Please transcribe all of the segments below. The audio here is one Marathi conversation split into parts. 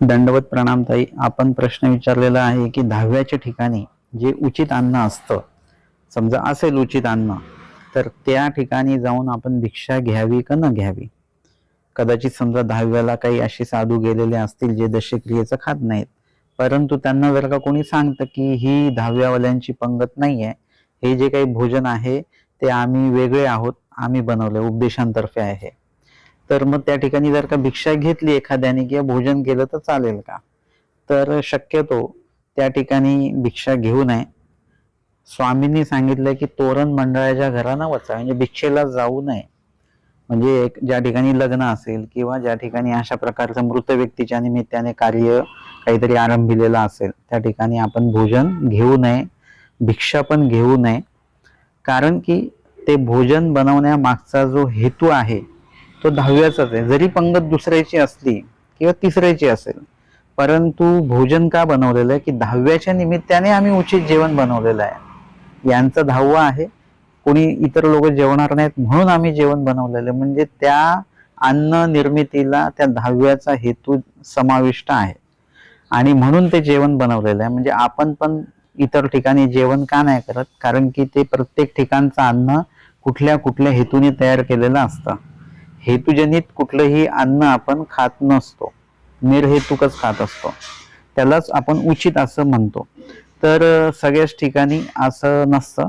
दंडवत प्रणामताई आपण प्रश्न विचारलेला आहे की दहाव्याच्या ठिकाणी जे उचित अन्न असतं समजा असेल उचित अन्न तर त्या ठिकाणी जाऊन आपण भिक्षा घ्यावी का न घ्यावी? कदाचित समजा दहाव्याला काही असे साधू गेलेले असतील जे दशक्रियेचं खात नाहीत परंतु त्यांना जर का कोणी सांगतं की ही दहाव्यावाल्यांची पंगत नाही आहे हे जे काही भोजन आहे ते आम्ही वेगळे आहोत आम्ही बनवले उपदेशांतर्फे आहे. तर मग त्या ठिकाणी जर का भिक्षा घेतली एखाद्याने किंवा भोजन केलं तर चालेल का? तर शक्यतो त्या ठिकाणी भिक्षा घेऊ नये. स्वामींनी सांगितलं की तोरण मंडळाच्या घरांना वचा म्हणजे भिक्षेला जाऊ नये. म्हणजे एक ज्या ठिकाणी लग्न असेल किंवा ज्या ठिकाणी अशा प्रकारचं मृत व्यक्तीच्या निमित्ताने कार्य काहीतरी आरंभिलेलं असेल त्या ठिकाणी आपण भोजन घेऊ नये. भिक्षा पण घेऊ नये. कारण की ते भोजन बनवण्यामागचा जो हेतू आहे तो दहाव्याचाच आहे. जरी पंगत दुसऱ्याची असली किंवा तिसऱ्याची असेल परंतु भोजन का बनवलेलं आहे? की दहाव्याच्या निमित्ताने आम्ही उचित जेवण बनवलेलं आहे. यांचा दहावं आहे कोणी इतर लोक जेवणार नाहीत म्हणून आम्ही जेवण बनवलेलं आहे. म्हणजे त्या अन्न निर्मितीला त्या दहाव्याचा हेतू समाविष्ट आहे. आणि म्हणून ते जेवण बनवलेलं आहे. म्हणजे आपण पण इतर ठिकाणी जेवण का नाही करत? कारण की ते प्रत्येक ठिकाणचं अन्न कुठल्या कुठल्या हेतूने तयार केलेलं असतं. हेतुजनित कुठलंही अन्न आपण खात नसतो. निर्हेतुकच खात असतो. त्यालाच आपण उचित असं म्हणतो. तर सगळ्याच ठिकाणी असं नसतं.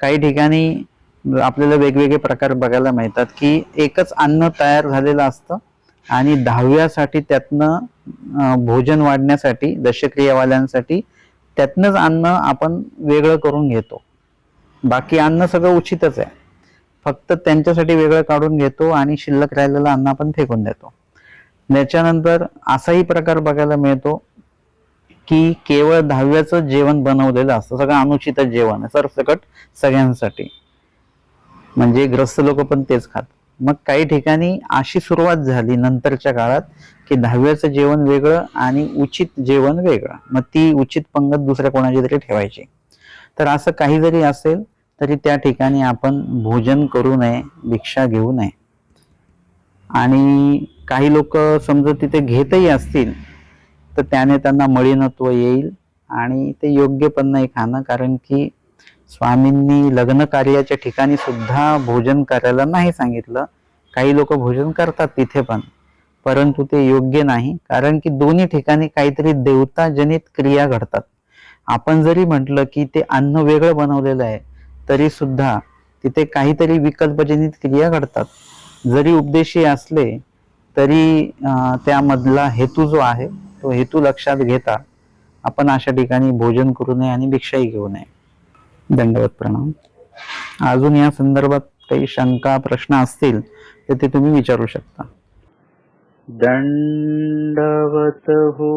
काही ठिकाणी आपल्याला वेगवेगळे प्रकार बघायला मिळतात की एकच अन्न तयार झालेलं असतं आणि दहाव्यासाठी त्यातनं भोजन वाढण्यासाठी दशक्रियावाल्यांसाठी त्यातनंच अन्न आपण वेगळं करून घेतो. बाकी अन्न सगळं उचितच आहे. फक्त त्यांच्यासाठी वेगळं काढून घेतो आणि शिल्लक राहिलेलं अन्न आपण फेकून देतो. त्याच्यानंतर असाही प्रकार बघायला मिळतो की केवळ दहाव्याचं जेवण बनवलेलं असतं. सगळं अनुचित जेवण आहे. सरसकट सगळ्यांसाठी. म्हणजे ग्रस्त लोक पण तेच खात. मग काही ठिकाणी अशी सुरुवात झाली नंतरच्या काळात की दहाव्याचं जेवण वेगळं आणि उचित जेवण वेगळं. मग ती उचित पंगत दुसऱ्या कोणाची तरी ठेवायची. तर असं काही जरी असेल तरी त्या ठिकाणी आपण भोजन करू नये भिक्षा घेऊ नये. आणि काही लोक समजा तिथे घेतही असतील तर त्याने त्यांना मळीनत्व येईल आणि ते योग्य पण नाही खाणं कारण की स्वामींनी लग्न कार्याच्या ठिकाणी सुद्धा भोजन करायला नाही सांगितलं. काही लोक भोजन करतात तिथे पण परंतु ते योग्य नाही कारण की दोन्ही ठिकाणी काहीतरी देवताजनित क्रिया घडतात. आपण जरी म्हटलं की ते अन्न वेगळं बनवलेलं आहे तरी सुद्धा तिथे काहीतरी विकल्पजनित क्रिया घडतात. जरी उपदेशी असले तरी त्यामधला हेतू जो आहे तो हेतू लक्षात घेता आपण अशा ठिकाणी भोजन करू नये आणि भिक्षाही घेऊ नये. दंडवत प्रणाम. अजून या संदर्भात काही शंका प्रश्न असतील तर ते तुम्ही विचारू शकता. दंडवत हो.